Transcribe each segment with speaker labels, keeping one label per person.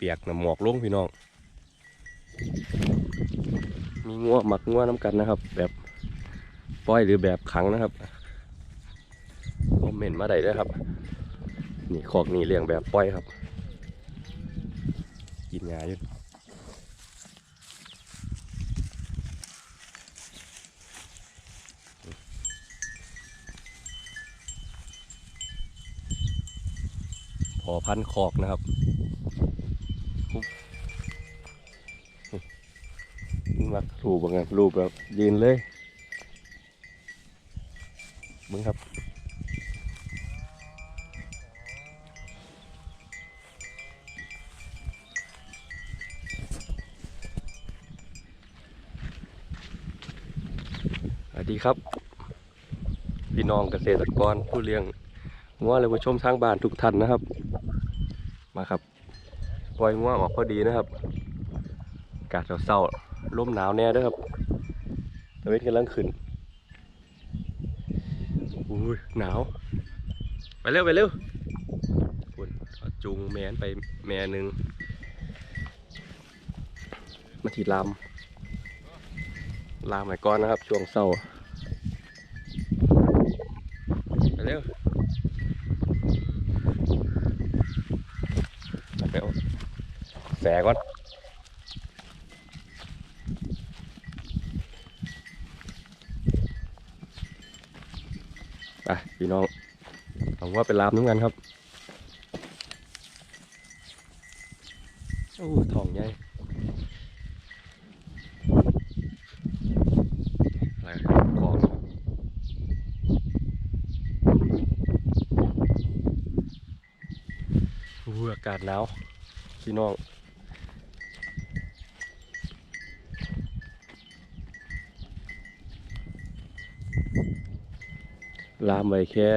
Speaker 1: เปียกน้ำหมอกลงพี่น้อง มีงัวหมักงัวน้ำกันนะครับ แบบปล่อยหรือแบบขังนะครับคอมเมนต์มาได้ด้วยครับ นี่คอกนี่เลี้ยงแบบปล่อยครับ กินยาอยู่พอพันคอกนะครับ ปุ๊บมักรูปแบบรูปแบบยืนเลยมึงครับสวัสดีครับ พี่น้องเกษตรกรผู้เลี้ยงงัวเลยผู้ชมทางบ้านทุกท่านนะครับ มาครับ ปล่อยงัวงออกพอดีนะครับอากาศเศร้าๆลมหนาวแน่ด้วยครับตะเวนกำลังขึ้นอุ้ยหนาว ไปเร็วไปเร็วคุณจูงแมนไปแม่หนึ่งมาทีลามลาใหม่ก่อนนะครับ ช่วงเศร้าไปเร็วไปเอา ก่อนไปพี่น้องเอาว่าเป็นลามน้ำกันครับโอ้ทองใหญ่อะไรของอู้อากาศหนาวพี่น้อง ลามไว้แค่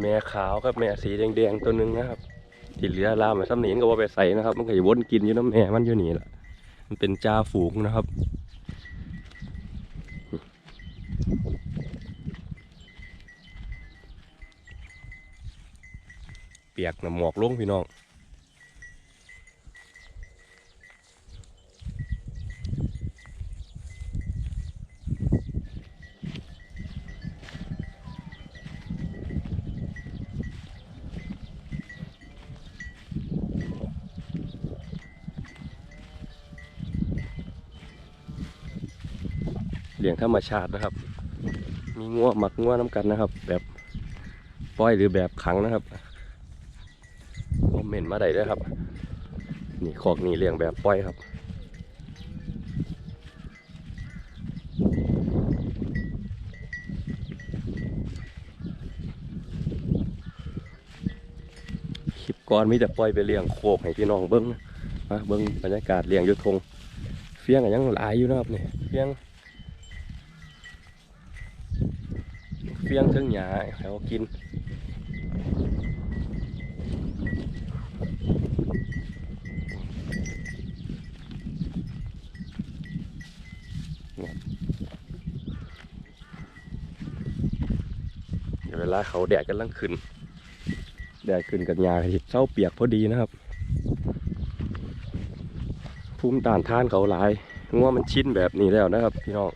Speaker 1: แม่ขาวกับแม่สีแดงๆตัวหนึงนะครับที่เหลือลามไว้ซ้ำหนีนก็ว่าไปใส่นะครับ มันก็จะวนกินอยู่น้ำแม่มันอยู่นี่แหละมันเป็นจ่าฝูงนะครับเปียกน้ำหมอกลงพี่น้อง เลี้ยงธรรมชาตินะครับ มีงัวหมักงัวน้ำกันนะครับ แบบปล่อยหรือแบบขังนะครับคอมเมนต์มาได้ด้วยครับ นี่คอกนี่เลี้ยงแบบปล่อยครับคลิปก่อนมีแต่ปล่อยไปเลี้ยงโคกให้พี่น้องเบิ้งมาเบิ้งบรรยากาศเลี้ยงยุทธงเฟี้ยงก็ยังหลายอยู่นะครับเนี่ยเฟี้ยง เฟี้ยงถึงหญ้าให้เขากินเวลาเขาแดดกำลังขึ้น แดดขึ้นกันยาที่เศร้าเปียกพอดีนะครับ ภูมิต้านทานเขาหลายงัวมันชินแบบนี้แล้วนะครับ พี่น้อง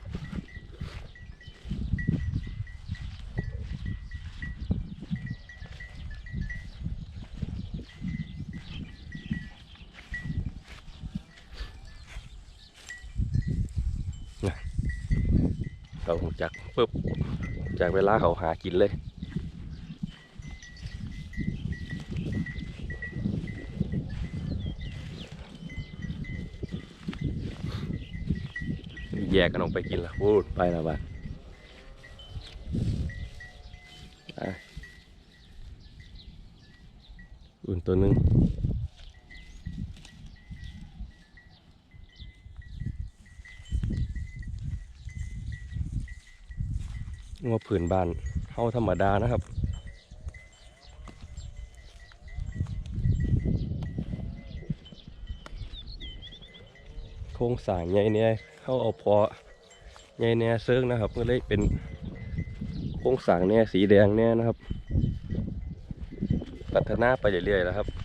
Speaker 1: เราจากปุ๊บจากเวลาเขาหากินเลยแยกกันออกไปกินละพูดไปล้วบ้านอุ่นตัวหนึง งัวผืนบานเฮาธรรมดานะครับ โครงสร้างใหญ่เนี่ยเข้าเอาพอใหญ่แน่เซิงนะครับ ก็เลยเป็นโครงสร้างเนี่ยสีแดงเนี่ยนะครับ พัฒนาไปเรื่อยๆแล้วครับ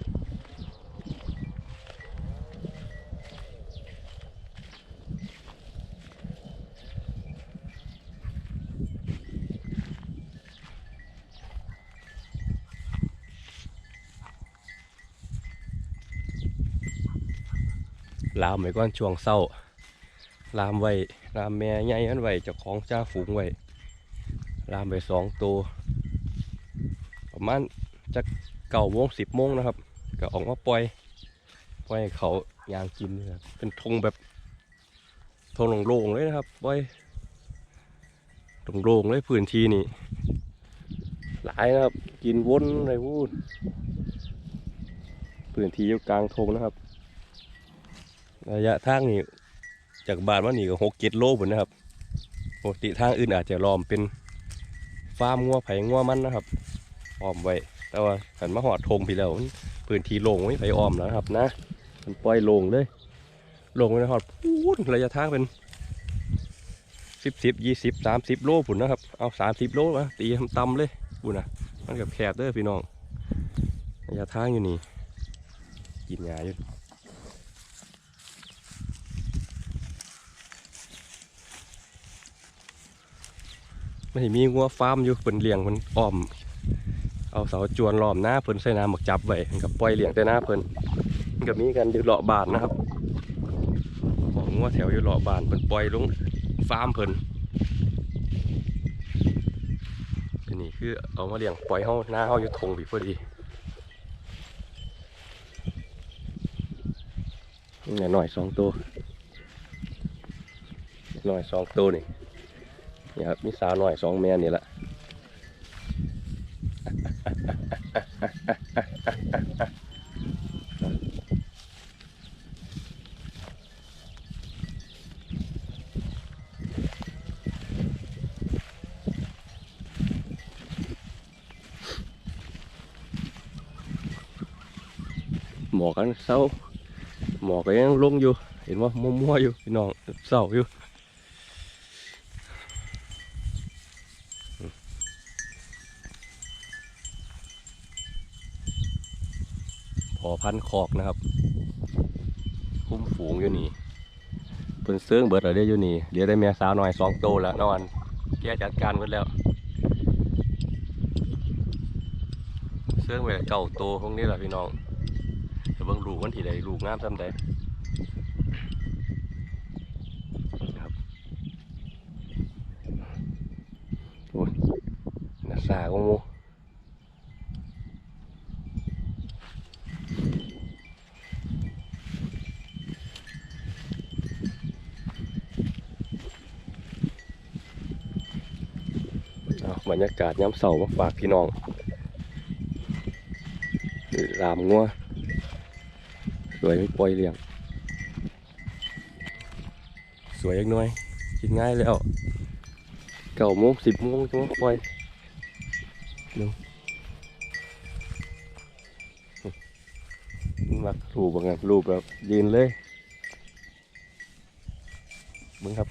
Speaker 1: ลามไว้ก่อนช่วงเศร้าลามไว้ลามแม่ใหญ่อันไว้เจ้าของจ้าฝูงไว้ลามไปสองตัวประมาณจะเก้าโมงสิบโมงนะครับ ก็ออกมาปล่อยปล่อยเขายางกินนะครับเป็นธงแบบธงโล่งๆเลยนะครับปล่อยโล่งๆเลยพื้นที่นี่หลายนะครับ กินวนอะไรพูดพื้นที่อยู่กลางธงนะครับ ระยะทางนี่จากบ้านมานี่ก็หกเจ็ดโลผลนะครับปกติทางอื่นอาจจะล้อมเป็นฟาร์มงัวไผ่งัวมันนะครับอ้อมไว้ แต่ว่าหันมาหอดธงพี่แล้วพื้นที่โล่งไม่ไผอ้อมแล้วนะครับ นะ มันปล่อยโล่งเลยโล่งไปหอดพูนระยะทางเป็นสิบสิบยี่สิบสามสิบโลผุนนะครับ เอาสามสิบโลนะตีต่ำเลยปุ่นนะมันกับแคบเด้อพี่น้องระยะทางอยู่นี่กินยาอยู่ มันสิมีงัวฟาร์มอยู่เพิ่นเลี้ยงเพิ่นอ้อม เอาเสาจวนล้อมหน้าเพิ่นใส่น้ำหมักจับไว้มันก็ปล่อยเลี้ยงแต่หน้าเพิ่นมันก็มีกันอยู่เลาะบานนะครับของงัวแถวอยู่เลาะบานเพิ่นปล่อยลงฟาร์มเพิ่นอันนี้คือเอามาเลี้ยงปล่อยเฮาหน้าเฮาอยู่ทงพี่พอดีหน่อยสองตัวหน่อยสองตัวนี่ นี่ครับมีสาวหน่อยสองแม่นี่แหละหมอกกันเศร้าหมอกก็ยังลงอยู่ เห็นว่ามัวๆอยู่พี่น้องเศร้าอยู่ พอพันคอกนะครับ คุ้มฝูงอยู่นี่เพิ่นเซื้องเบิดอะไรอยู่นี่เดี๋ยวได้แม่สาวหน่อยสองโตแล้วนอนแกจัดการหมดแล้วเซื้องไปเก่าโตพวกนี้แหละพี่น้องแต่เบิ่งลูกมันที่ใดลูกงามซ้ำใดครับโอ้ยน่าสาของมู บรรยากาศย้ำเสามาฝากพี่น้องนี่รามงัวสวยไม่ปล่อยเลี้ยง สวยอีกหน่อยกินง่ายแล้วเก้าโมงสิบโมงจะมาปล่อยหนึ่งมักรูปบางงานรูปแบบยืนเลยมึงครับ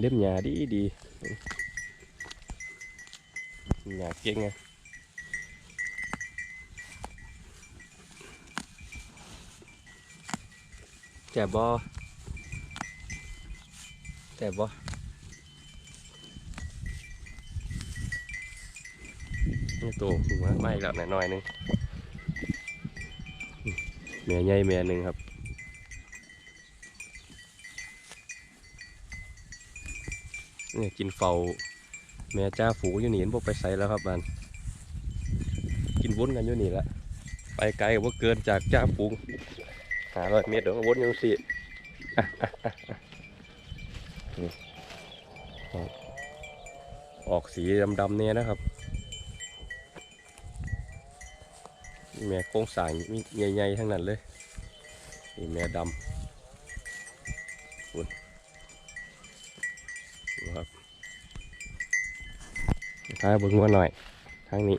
Speaker 1: เล่มหยาดีดีหยาเก่งไงแจ่บอแจ่บอนี่ตัวหัวไม่แล้วหน่อยหนึงแม่ใหญ่แม่หนึ่งครับ เนี่ยกินเฝ้าแม่จ้าฝูอยู่นี่เห็นพวกไปใส่แล้วครับบ้านกินวนกันอยู่นี่ละไปไกลกว่าเกินจากจ้าฝูงหาร้อยเมตรเดี๋ยวก็วนอยังสินี่ออกสีดำๆเนี่ยนะครับแม่โค้งสางใหญ่ๆทั้งนั้นเลยนี่แม่ดำคุณ นะครับท้าเบิ้งมาหน่อยทางนี้